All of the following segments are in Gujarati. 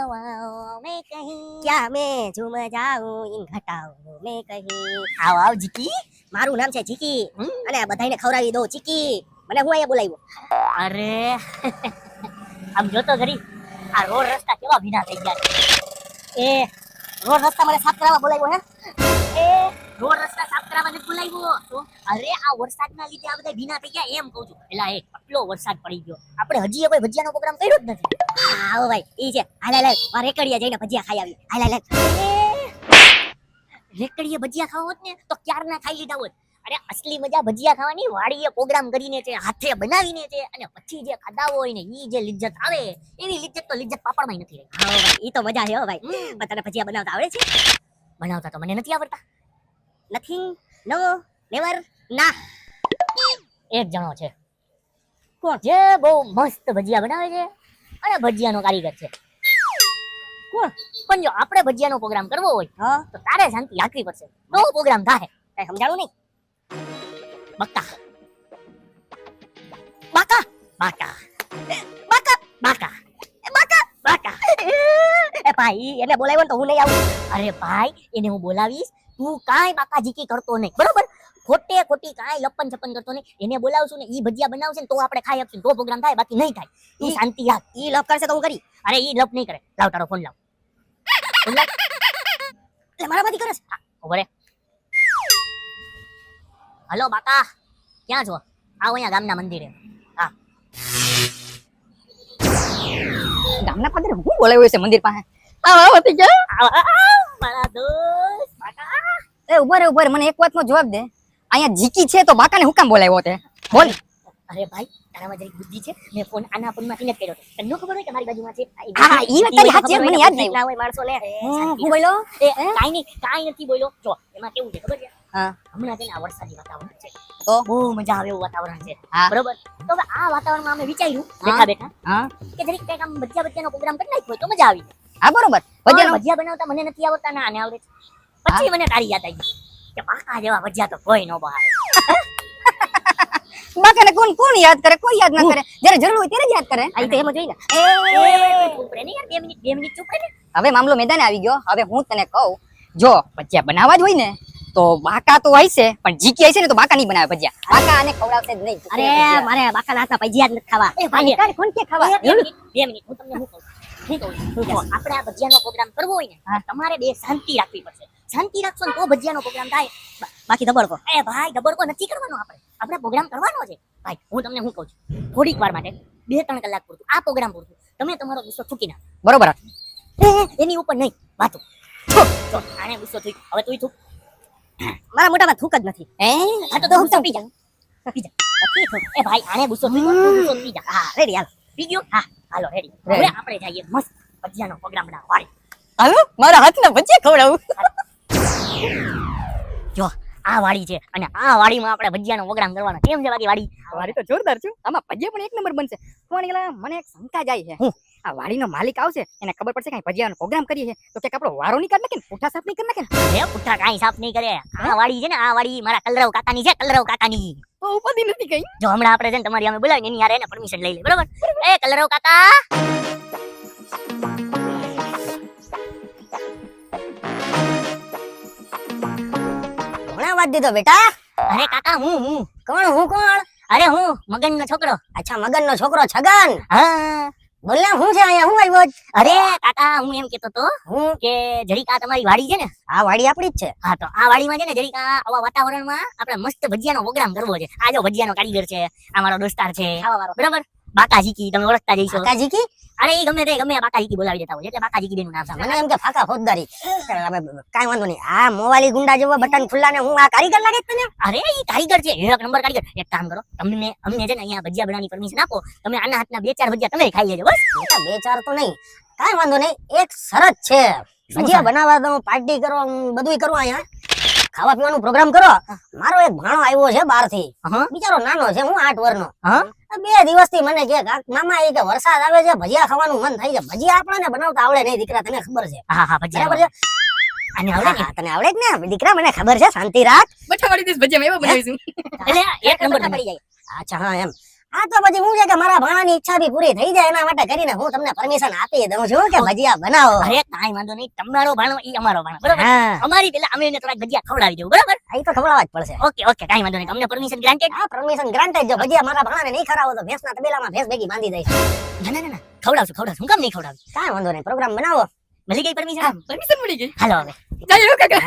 हवाओं में कहीं क्या मैं झूम जाऊं इन घटाओं में कहीं આવ આવ જીકી મારું નામ છે ચીકી હમ? અને બધાને ખવડાવી દો ચીકી મને હું અહીંયા બોલાવ્યો અરે આમ જોતો ખરી આ રોડ રસ્તા કેવા ભીના થઈ ગયા છે એ રોડ રસ્તા મને સાફ કરાવવા બોલાવ્યો હે એ રોડ રસ્તા સાફ કરાવવા નથી બોલાવ્યો તો અરે આ વરસાદના લીધે આ બધા ભીના થઈ ગયા એમ કહું છું. એલા એ આટલો વરસાદ પડી ગયો. આપણે હજી કોઈ ભજીયાનો પ્રોગ્રામ કર્યો જ નથી. આવો ભાઈ ઈ છે. હાલ હાલ મારે રેકડિયા જઈને ભજીયા ખાઈ આવી હાલ હાલ રેકડીએ ભજીયા ખાવા હોત ને તો ક્યારના ખાઈ લીધા હોત? અરે અસલી મજા ભજીયા ખાવાની વાડીએ પ્રોગ્રામ કરીને છે હાથે બનાવીને છે અને પછી જે ખાધા હોય ને ઈ જે લિજ્જત આવે એવી લિજ્જત તો લિજ્જત પાપડમાં નથી રહી. હા ભાઈ ઈ તો મજા છે હો ભાઈ. પણ તને ભજીયા બનાવતા આવડે છે? બનાવતા તો મને નથી આવડતા. નથિંગ નો નેવર ના એક જણો છે. કોણ? જે બહુ મસ્ત ભજીયા બનાવે છે અને ભજીયાનો કારીગર છે. કોણ? પણ જો આપણે ભજીયાનો પ્રોગ્રામ કરવો હોય હા. તો તારે શાંતિ રાખવી પડશે. તો પ્રોગ્રામ થાય કઈ સમજાણું નહીં? બક્કા બાકા. બાકા. બાકા. બાકા. બાકા. બાકા. એ ભાઈ એને બોલાવ્યો તો હું નહીં આવું. અરે ભાઈ એને હું બોલાવીશ તું કાંઈ બાકાજીકી કરતો નહીં બરોબર? ખોટે ખોટી કાંઈ લપન છપન કરતો નહીં. એને બોલાવશું ને ઈ ભજીયા બનાવશે ને તો આપણે ખાઈ આપશું. તો પ્રોગ્રામ થાય બાકી નહીં થાય. તું શાંતિ રાખ. ઈ લપ કરશે તો હું કરી. અરે ઈ લપ નહીં કરે. લાવ તારો ફોન લાવ. એટલે મારામાંથી કરે છે ઊભો હલો બાકા. ક્યાં છો? આવો અહીંયા ગામના મંદિરે. હા. ગામના પાદરે હું બોલાવ્યો છે મંદિર પાસે? આવો આવો આવ, આવ, મારા દોસ્ત. એ ઊભા રે ઊભા રે મને એક વાતનો જવાબ દે. અહીંયા જીકી છે તો બાકાને હું કામ બોલાવ્યો તે? બોલ. અરે ભાઈ તારામાં જરી બુદ્ધિ છે મેં ફોન આના ફોનમાંથી નથી કર્યો તને ન ખબર હોય કે મારી બાજુમાં છે? હા, ઈ વાત તારી સાચી, મને યાદ નહીં. ના હોય માણસોને. અરે, હું બોલ્યો એ કાઈ નહીં કાઈ નથી બોલ્યો જો એમાં કેવું છે ખબર છે? હા. હમણાં છે ને આ વરસાદી વાતાવરણ છે. તો? બહુ મજા આવે એવું વાતાવરણ છે. બરોબર? તો હવે આ વાતાવરણમાં અમે વિચાર્યું બેઠા બેઠા હા. કે જરીક કંઈક આમ બચ્ચા બચ્ચાનો પ્રોગ્રામ કરી નાખ્યો તો મજા આવી. હા બરોબર. ભજીયા બનાવતા મને નથી આવડતા ના આને આવડે છે. પછી મને તારી યાદ આવી કે પાકા જેવા ભજીયા તો કોઈ નો બહાર બાકીને કોણ કોણ યાદ કરે? કોઈ યાદ ના કરે? જ્યારે જરૂર હોય ત્યારે યાદ કરે. આ તો એમ જોઈ ને ચૂપ રહે ને યાર 2 મિનિટ 2 મિનિટ ચૂપ રહે ને હવે મામલો મેદાને આવી ગયો. હવે હું તને કહું જો ભજીયા બનાવવા જ હોય ને તો બાકા તો હોય છે પણ જીકી હશે છે ને તો બાકા નહીં બનાવે ભજીયા. બાકા આને ખવડાવશે જ નહીં અરે મારે બાકાના હાથના ભજીયા જ નથી ખાવા. એ ભાઈ તારે કોણ કે ખાવા? 2 મિનિટ હું તમને હું કહું આપણે આ ભજીયાનો પ્રોગ્રામ કરવો હોય ને તમારે બે શાંતિ રાખવી પડશે. શાંતિ રાખશો ને તો ભજીયાનો પ્રોગ્રામ થાય. બાકી દબડકો એ ભાઈ દબડકો નથી કરવાનો આપણે. આપણે પ્રોગ્રામ કરવાનો છે. ભાઈ હું તમને શું કહું છું? થોડીક વાર માટે બે ત્રણ કલાક પૂરતું આ પ્રોગ્રામ પૂરતું. તમે તમારો ગુસ્સો ચૂકી ના બરોબર. એની ઉપર નહીં વાતો. આને ગુસ્સો થઈ હવે તું થૂક મારા મોટામાં થૂક જ નથી. હે? આ તો હું પી જા પી જા એ ભાઈ આને ગુસ્સો થઈ ગુસ્સો પી જા હા રેડી હાલ. પી ગયો? હા હાલો રેડી હવે. આપણે જઈએ મસ્ત ભજીયાનો પ્રોગ્રામ બનાવવા. હાલો? મારા હાથના ભજીયા ખવડાવું. જો આ વાડી છે અને આ વાડીમાં આપણે ભજીયાનો પ્રોગ્રામ કરવાનો. કેમ છે બાકી વાડી? વાડી તો જોરદાર છું આમાં ભજીયા પણ એક નંબર બનશે. પણ એલા મને એક શંકા જાય છે. હું? આ વાડીનો માલિક આવશે એને ખબર પડશે કે ભજીયાનો પ્રોગ્રામ કરીએ છે તો કે આપણો વારો નહીં કાઢ નાખે ને? પૂઠા સાફ નહીં કરી નાખે અરે પુઠ્ઠા કાંઈ સાફ નહીં કરે. આ વાડી છે ને આ વાડી મારા કલરવ કાકાની છે કલરવ કાકાની. ઓ ઉપાધિ નથી કઈ? જો હમણાં આપણે છે ને તમારી અમે બોલાવીને એની યાર એને પરમિશન લઈ લે બરોબર? એ કલરવ કાકા! દીધો બેટા. અરે કાકા હું હું? કોણ હું કોણ? અરે હું મગનનો છોકરો. અચ્છા મગનનો છોકરો છગન. હા. બોલ હું છે અહીંયા? હું આવ્યો અરે કાકા હું એમ કેતો તો હું? કે જરીકા તમારી વાડી છે ને? આ વાડી આપણી જ છે. હા તો આ વાડીમાં છે ને જરીકા આવા વાતાવરણમાં આપણે મસ્ત ભજીયાનો પ્રોગ્રામ કરવો છે. આ જો ભજીયાનો કારીગર છે આ મારો દોસ્તાર છે. બરાબર? બાકાજીકી તમે ઓળખતા જઈશો બાકા કી અરે એ ગમે તે ગમે આ બાકાજીકી બોલાવી દેતા હોય એટલે બાકાજીકી બેનું નામ સાંભળે. મને એમ કે ફાકા ફોજદારી. કાઈ વાંધો નહીં. આ મોવાલી ગુંડા જેવો બટન ખુલ્લા ને હું આ કારીગર લાગે તને? અરે એ કારીગર છે એક નંબર કારીગર. એક કામ કરો તમને અમને છે ને અહીંયા ભજીયા બનાવવાની પરમિશન આપો. તમે આના હાથના બે ચાર ભજીયા તમે ખાઈ લેજો બસ. બે ચાર તો નહીં. કાઈ વાંધો નહીં એક શરત છે. ભજીયા બનાવવા દઉં પાર્ટી કરો બધું કરું અહીંયા. ખાવા પીવાનું પ્રોગ્રામ કરો મારો એક ભાણો આવ્યો છે બહારથી બિચારો નાનો છે હું આઠ વર્ષ નો બે દિવસથી મને કે "કાક, મામા એ કે વરસાદ આવે છે ભજીયા ખાવાનું મન થાય છે. ભજીયા આપણને બનાવતા આવડે નહીં દીકરા તને ખબર છે. હા હા ભજીયા. બરાબર છે? આને આવડે તને આવડે જ ને? દીકરા મને ખબર છે શાંતિ રાખ. બઠા વાળી દઈશ ભજીયા એવા બનાવીશું. એટલે એક નંબર પડી જાય. અચ્છા હા એમ. આ તો પછી હું છે કે મારા ભાણાની ઈચ્છા બી પૂરી થઈ જાય એના માટે કરીને હું તમને પરમિશન આપી દઉં છું કે ભજીયા બનાવો. અરે કાંઈ વાંધો નહીં. તમારો ભાણો ઈ અમારો ભાણો. બરોબર? અમારી પેલા અમે એને થોડાક ભજીયા ખવડાવી દઉં. બરોબર? એ તો ખવડાવવા જ પડશે. ઓકે ઓકે કાંઈ વાંધો નહીં. તમને પરમિશન ગ્રાન્ટેડ હા પરમિશન ગ્રાન્ટેડ જો ભજીયા મારા ભાણાને નહીં ખરાવો તો ભેંસના તબેલામાં ભેંસ ભેગી બાંધી દઈશ. ના ના ના ખવડાવશું ખવડાવશું. કેમ કામ નહીં ખવડાવું? કાંઈ વાંધો નહીં. પ્રોગ્રામ બનાવો. મળી ગઈ પરમિશન પરમિશન મળી ગઈ? હાલો હવે.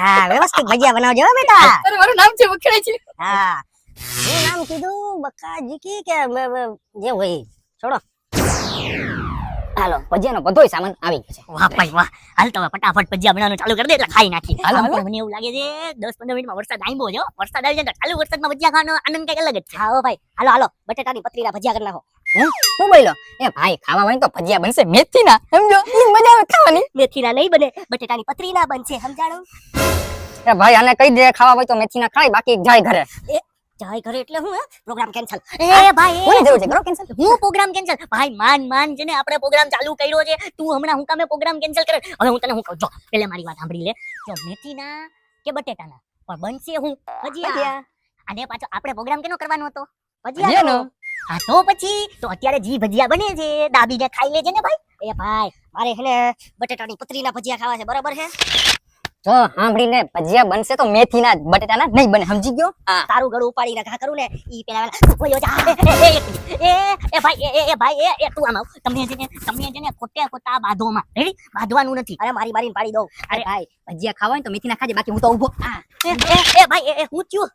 હા વ્યવસ્થિત ભજીયા બનાવજો બેટા. મારું નામ છે વખણાય છે. હા. નામ કીધું બકાજી કી કે જે હોય છોડો. હાલો ભજીયાનો બધોય સામાન આવી ગયો છે. વાહ ભાઈ વાહ. હાલ તો ફટાફટ ભજીયા બનાવવાનું ચાલુ કરી દે એટલે ખાઈ નાખી હાલો, હાલો. મને એવું લાગે છે દસ પંદર મિનિટમાં વરસાદ આંબો છે વરસાદ આવી જાય તો ચાલુ વરસાદમાં ભજીયા ખાવાનો આનંદ કંઈક અલગ જ છે. હા ભાઈ. હાલો હાલો. બટેટાની પતરીના ભજીયા કરી નાખો. હું? બોલો એ ભાઈ ખાવા હોય તો ભજીયા બનશે મેથીના. સમજો? ઈ મજા આવે ખાવાની. મેથીના નહીં બને બટેટાની પતરીના બનશે સમજાણો? એ ભાઈ આને કહી દે ખાવા હોય તો મેથીના ખાય બાકી જાય ઘરે. જાય ઘરે એટલે હું પ્રોગ્રામ કેન્સલ એ ભાઈ કોની જરૂર છે? કરો કેન્સલ હું પ્રોગ્રામ કેન્સલ ભાઈ માન માન છે ને આપણે પ્રોગ્રામ ચાલુ કર્યો છે તું હમણાં હું કામે પ્રોગ્રામ કેન્સલ કરે? હવે હું તને હું કહું? જો પેલે મારી વાત સાંભળી લે. જો મેથીના કે બટેટાના? પણ બનશે હું. ભજીયા. અને પાછો આપણે પ્રોગ્રામ કેનો કરવાનો હતો? ભજીયાનો. હા તો પછી તો અત્યારે જી ભજીયા બને છે દાબીને ખાઈ લેજે ને ભાઈ. એ ભાઈ મારે છે ને બટેટાની પતરીના ભજીયા ખાવા છે બરાબર છે? જો સાંભળીને ભજીયા બનશે તો મેથીના બટેટાના નહીં બને સમજી ગયો તારું ગળું ઉપાડી રખા કરું ને ઈ પેલા બોલ્યો જા એ, એ, ભાઈ એ, એ ભાઈ એ એ તું આમ આવ તમે છે ને તમે છે ને ખોટે ખોટા બાંધોમાં રેડી બાંધવાનું નથી અરે મારી મારીને પાડી દઉં અરે ભાઈ ભજીયા ખાવા હોય તો મેથીના ખાજે બાકી હું તો ઊભો એ ભાઈ એ, હું છું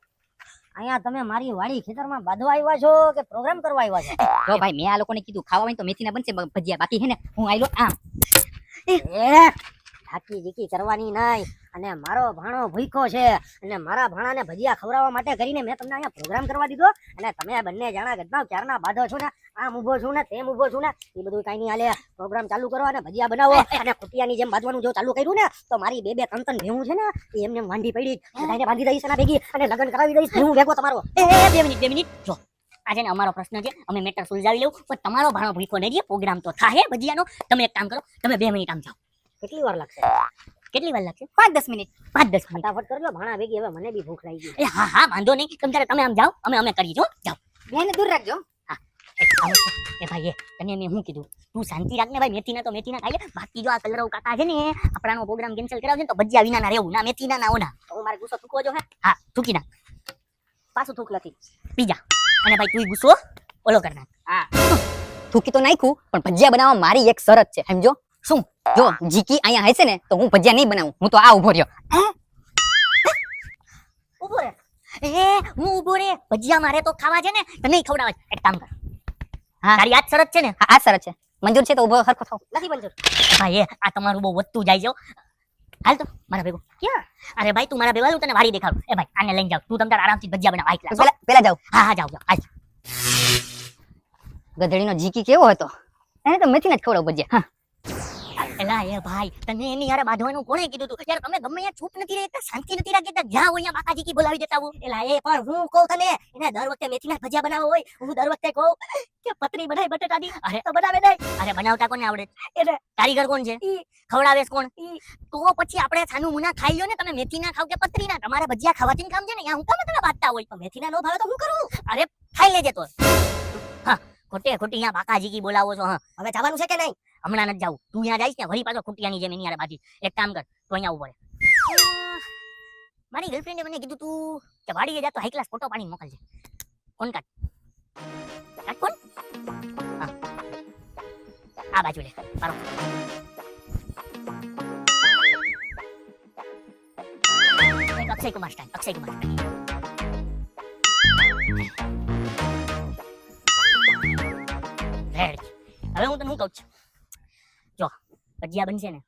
અહીંયા તમે મારી વાડી ખેતરમાં બાંધવા આવ્યા છો કે પ્રોગ્રામ કરવા આવ્યા છો જો ભાઈ મેં આ લોકોને કીધું ખાવા હોય તો મેથીના બનશે ભજીયા બાકી હે ને હું આયલો આમ એ ઢાકી જીકી કરવાની નહીં. અને મારો ભાણો ભૂખો છે. અને મારા ભાણાને ભજીયા ખવડાવવા માટે કરીને મેં તમને અહીંયા પ્રોગ્રામ કરવા દીધો. અને તમે બંને જણા ગદનાવ ક્યારના બાંધો છો ને? આમ ઊભો છું ને? તેમ ઊભો છું ને? એ બધું કાંઈ નહીં હાલે. પ્રોગ્રામ ચાલુ કરો અને ભજીયા બનાવો. અને કુટિયાની જેમ બાંધવાનું જો ચાલુ કર્યું ને, તો મારી બે બે ત્રણ ભેહું છે ને, એ એમને વાંધી પડી. બધાને બાંધી દઈશ એના ભેગી. અને લગ્ન કરાવી દઈશ. હું ભેગો તમારો. એ બે મિનિટ બે મિનિટ. જો આ છે ને અમારો પ્રશ્ન છે. અમે મેટર સુલઝાવી લેવું પણ તમારો ભાણો ભૂખો નહીં. પ્રોગ્રામ તો થાય ભજીયાનો. તમે એક કામ કરો, તમે બે મિનિટ આમ જાઓ. કેટલી વાર લાગશે? કેટલી વાર લાગશે? પાંચ દસ મિનિટ. પાંચ દસ મિનિટ. ફટાફટ કરજો ભાણા ભેગી હવે મને બી ભૂખ લાગી ગઈ. હા હા વાંધો નહીં. તમે ત્યારે તમે આમ જાઓ અમે અમે કરી જો જાઓ. એને દૂર રાખજો. એ એ ભાઈ એ તને મેં શું કીધું? તું શાંતિ રાખ ને ભાઈ મેથીના તો મેથીના ખાઈ લે બાકી જો આ કલરવ કાકા છે ને આપણાનો પ્રોગ્રામ કેન્સલ કરાવશે ને તો ભજીયા વિના ના રહેવું. ના મેથીના ના ઓના. તો મારે ગુસ્સો થૂકવો જો હે? હા થૂકી નાખ. પાછું થૂક નથી. પીજા. અને ભાઈ તું ગુસ્સો ઓલો કર નાખ. હા. થૂકી તો નાખ્યું પણ ભજીયા બનાવવા મારી એક શરત છે સમજો? શું? જો જીકી અહીંયા હશે ને તો હું ભજીયા નહીં બનાવું. હું તો આ ઊભો રહ્યો. ઊભો રે. એ હું ઊભો રે. ભજીયા મારે તો ખાવા છે ને તને ખવડાવે એક કામ કર. હા. તારી આ શરત છે ને? આ શરત છે. મંજૂર છે તો ઊભો હરખો થાવ. નથી મંજૂર. ભાઈ એ આ તમારું બહુ વધતું જાય છે હાલ તો મારા ભેગો. ક્યાં? અરે ભાઈ તું મારા ભેગા તને વાડી દેખાડું. એ ભાઈ આને લઈને જાવ તું તમતાર આરામથી ભજીયા બનાવ આઈ પેલા પેલા જાવ હા હા જાવ જાવ આજ. ગધડીનો જીકી કેવો હતો? એને તો મેથીને જ ખવડાવ ભજીયા. હા. એલા એ ભાઈ તને એની યાર બાંધવાનું કોણે કીધું તું? યાર તમે ગમે યાર ચૂપ નથી રહેતા શાંતિ નથી રાખતા જ્યાં હોય બાકાજી કી બોલાવી દેતા હું એલા એ પણ હું કહું તને એને દર વખતે મેથીના ભજીયા બનાવો હોય હું દર વખતે કહું કે પતરી બનાવી બટેટાની અરે તો બનાવે નહીં. અરે બનાવતા કોને આવડે? એટલે કારીગર કોણ છે. ખવડાવે કોણ? તો પછી આપણે છાનું મુના ખાઈ લ્યો ને તમે મેથી ના ખાવ કે પતરી ના તમારે ભજીયા ખાવાથી કામ છે ને? યા હું કામ તમે બાંધતા હોય? તો મેથીના નો ભાવે તો હું કરું? ખાઈ લેજે તો. હા ખોટે ખોટી અહીંયા બાકાજી કી બોલાવો છો હા. હવે જવાનું છે કે નહીં? હમણાં નથી જાવું. તું ત્યાં જઈશ ને વળી પાછો ખૂટિયાની જેમ એની યાર બાજી. એક કામ કર, તો અહીંયા ઊભો રહે. મારી ગર્લફ્રેન્ડે મને કીધું તું કે વાડીએ જા તો હાઈ ક્લાસ ફોટો પાડીને મોકલજે. કોણ કાટ કોણ આ બાજુ લે. પાડો. અક્ષય કુમાર સ્ટાઇલ અક્ષય કુમાર હવે હું તને શું કહું છું? ભજીયા બનશે ને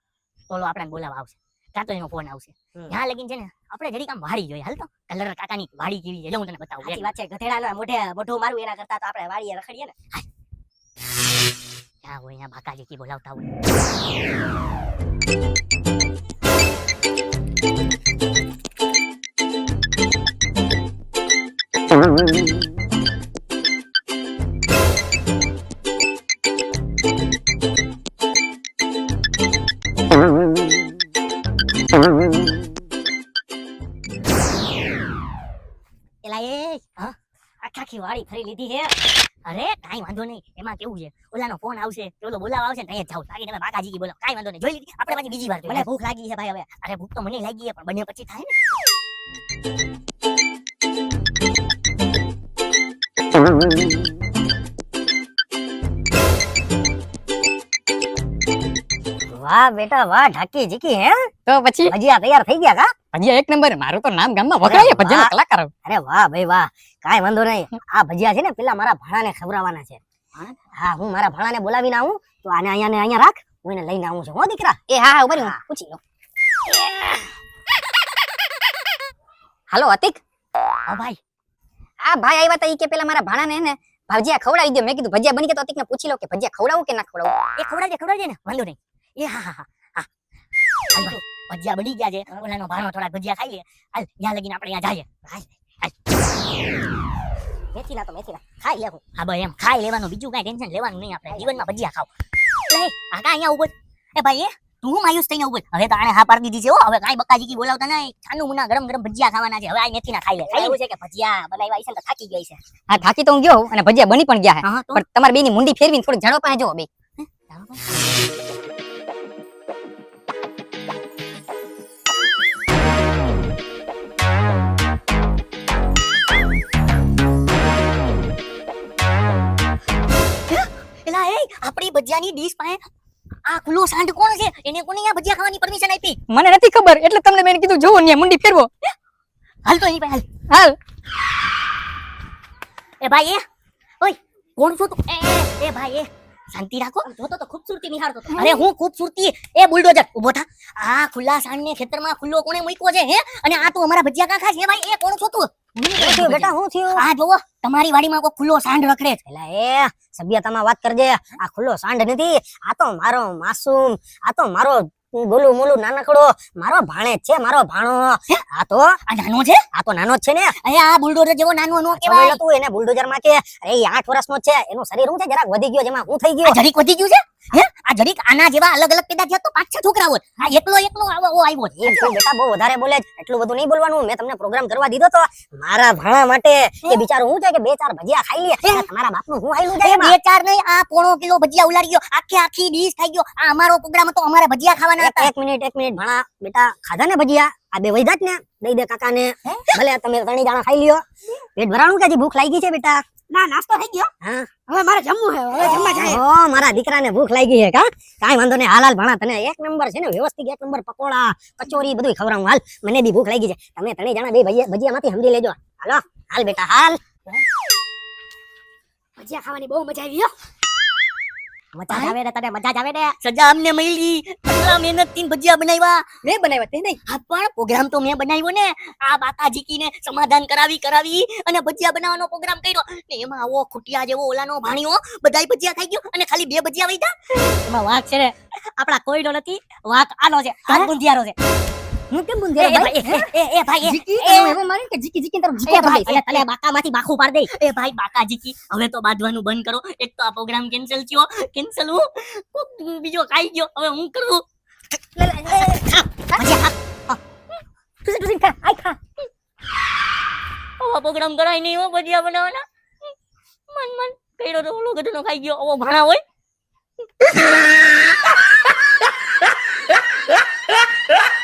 તો ઓલો આપણાને બોલાવા આવશે. કાં તો એનો ફોન આવશે. ત્યાં લગીન છે ને આપણે જરીક કામ વાડી જોઈએ. હાલ તો કલર કાકાની વાડી કેવી છે? હું તને બતાવું. સાચી વાત છે. ગધેડાના મોઢે મોઢું મારું એના કરતા તો આપણે વાડીએ રખડીએ ને. ક્યાં હોય અહીંયા બાકાજી કી બોલાવતા હોય? હા? આ આખી આખી ફરી લીધી હે અરે કાંઈ વાંધો નહીં. એમાં કેવું છે? ઓલાનો ફોન આવશે કે ઓલો બોલાવા આવશે ને ત્યાં જ જાવ બાકી તમે બાકાજી બોલો. કઈ વાંધો નહીં. જોઈ લીધી? આપણે પાછી બીજી વાર મને ભૂખ લાગી છે ભાઈ હવે. અરે ભૂખ તો મને લાગી છે પણ બંને પછી થાય ને. વાહ બેટા વાહ ઢાકી જીકી હે? તો પછી? ભજીયા તૈયાર થઈ ગયા કા? ભજીયા એક નંબર મારું તો નામ ગામમાં વખણાય ભજીયા કલાકાર. અરે વાહ ભાઈ વાહ. કાઈ વાંધો નહીં. આ ભજીયા છે ને પેલા મારા ભાણાને ખવડાવવાના છે. હા હું મારા ભાણાને બોલાવીને આવું. તો આને અહીંયા ને અહીંયા રાખ. હું એને લઈને આવું છું. હો દીકરા. એ હા હા ઊભા રહો, હું. પૂછી લઉં હાલો અતિક. હા ભાઈ. આ ભાઈ આવ્યા હતા ઈ કે પેલા મારા ભાણાને ને ભજીયા ખવડાવી દો મેં કીધું ભજીયા બની ગયા તો અતિકને પૂછી લો કે ભજીયા ખવડાવું કે ના ખવડાવું? એ ખવડાવજે ખવડાવજે ને. વાંધો નહીં. એ હા હા હા. ભજીયા બની ગયા છે. ઓલાનો ભાણો થોડા ભજીયા ખાઈ લે હાલ ત્યાં લગીને આપણે ત્યાં જઈએ. મેથી ના તો મેથીલા ખાઈ લેવું. હા ભાઈ એમ. ખાઈ લેવાનું. બીજું કાંઈ ટેન્શન લેવાનું નહીં આપણે. જીવનમાં ભજીયા ખાવ લે આ કાં અહીંયા ઊભો એ ભાઈ એ તું માયુસ થઈને ઊભો હવે તો આને હા પાડી દીધી છે હો. હવે કાંઈ બકાજી કી બોલાવતા નહીં. છાનું મુના ગરમ ગરમ ભજીયા ખાવાના છે. હવે આ મેથી ના ખાઈ લે. ખાઈ છે કે ભજીયા બનાવ્યા છે તો થાકી ગઈ છે. હા થાકી તો હું ગયો અને ભજીયા બની પણ ગયા છે પણ તમારે બેની મુંડી ફેરવીને થોડીક ઝાડો પાસે જો બે. એલા એ આપણી ભજીયાની ડીશ પાસે આ ખુલ્લો સાંઢ કોણ છે? એને કોને આ ભજીયા ખાવાની પરમિશન આપી? મને નથી ખબર એટલે તમને મેં કીધું જોવો ને મુંડી ફેરવો. હાલ તો એની પાસે હાલ. હાલ. એ ભાઈ એ. ઓય કોણ છો તું એ એ, ભાઈ એ. શાંતિ રાખો. જોતો તો ખૂબસૂરતી નિહાળતો. અરે હું ખૂબસૂરતી એ બુલડોઝર. ઊભો થા. આ ખુલ્લા સાંઢને ખેતરમાં ખુલ્લો કોણે મૂક્યો છે હે? અને આ તું અમારા ભજીયા કાખા છે ભાઈ? એ કોણ છો તું બેટા શું થયું? આ જોવો તમારી વાડીમાં કોઈ ખુલ્લો સાંઢ રખડે છે. એલા એ સભ્યતામાં વાત કરજે. આ ખુલ્લો સાંઢ નથી. આ તો મારો માસૂમ આ તો મારો ગોલું મોલું નાનકડો મારો ભાણે છે મારો ભાણો. આ તો આ નાનો છે? આ તો નાનો જ છે ને. અરે આ બુલડોઝર જેવો નાનો નો કહેવાય. નતું એને બુલડોઝરમાં કે અરે ઈ આઠ વર્ષનો જ છે. એનું શરીર હું છે? જરાક વધી ગયો જેમાં હું થઈ ગયો. જરીક વધી ગયું છે? હે? આ જરીક આના જેવા અલગ અલગ પેદા થયા તો પાંચ છ છોકરા હોત આ એકલો એકલો આવો આવો આવ્યો છે. એમ બેટા બહુ વધારે બોલે એટલું બધું નહીં બોલવાનું. મેં તમને પ્રોગ્રામ કરવા દીધો તો મારા ભાણા માટે એ બિચારો હું છે કે બે ચાર ભજીયા ખાઈ લે. આ તમારા બાપનું હું આયલું જાય બે ચાર નહીં આ પોણો કિલો ભજીયા ઉલાડી ગયો. આખે આખી ડીશ ખાઈ ગયો. આ અમારો પ્રોગ્રામ હતો અમારે ભજીયા ખાવાના એક હતા. એક મિનિટ એક મિનિટ ભાણા. બેટા ખાધા ને ભજીયા? આ બે વૈધા જ ને. દઈ દે કાકા ને ભલે તમે ત્રણેય જાણા ખાઈ લ્યો. પેટ ભરાણું કે ભૂખ લાગી છે બેટા? ના નાસ્તો થઈ ગયો. હા. હવે મારે જમવું છે હવે જમવા ઓ મારા દીકરાને ભૂખ લાગી છે કા? કાંઈ વાંધો નહીં. હાલ હાલ ભણા તને એક નંબર છે ને વ્યવસ્થિત એક નંબર પકોડા કચોરી બધું ખવડાવું. હાલ મને બી ભૂખ લાગી છે. તમે ત્રણેય જણા બે ભજીયા ભજીયામાંથી સમજી લેજો. હાલો હાલ બેટા હાલ. ભજીયા ખાવાની બહુ મજા આવી મજા જ આવે ને તને મજા જ આવે ને સજા અમને મળી કેટલા મહેનતથી ભજીયા બનાવ્યા. મેં બનાવ્યા તે નહીં. હા પણ પ્રોગ્રામ તો મેં બનાવ્યો ને. આ બાકાજી ને સમાધાન કરાવી કરાવી અને ભજીયા બનાવવાનો પ્રોગ્રામ કર્યો. ને એમાં આવો ખુટિયા જેવો ઓલાનો ભાણિયો બધાય ભજીયા ખાઈ ગયો અને ખાલી બે ભજીયા વૈધા. એમાં વાંક છે ને આપણા કોઈનો નથી વાંક આનો છે હાથ ગુંધિયારો છે. હું કેમ ભાઈ બાકા બાંધવાનું બંધ કરો. એક તો આ પ્રોગ્રામ કેન્સલ થયો. કેન્સલ બીજો કાઈ ગયો. હવે હું કરું? તું પ્રોગ્રામ કરાય નહીં હો ભજીયા બનાવવાના. મન મન. કઈરો તો ઓલો ગઢનો ખાઈ ગયો. ઓ ભાણા હોય. Ha ha ha!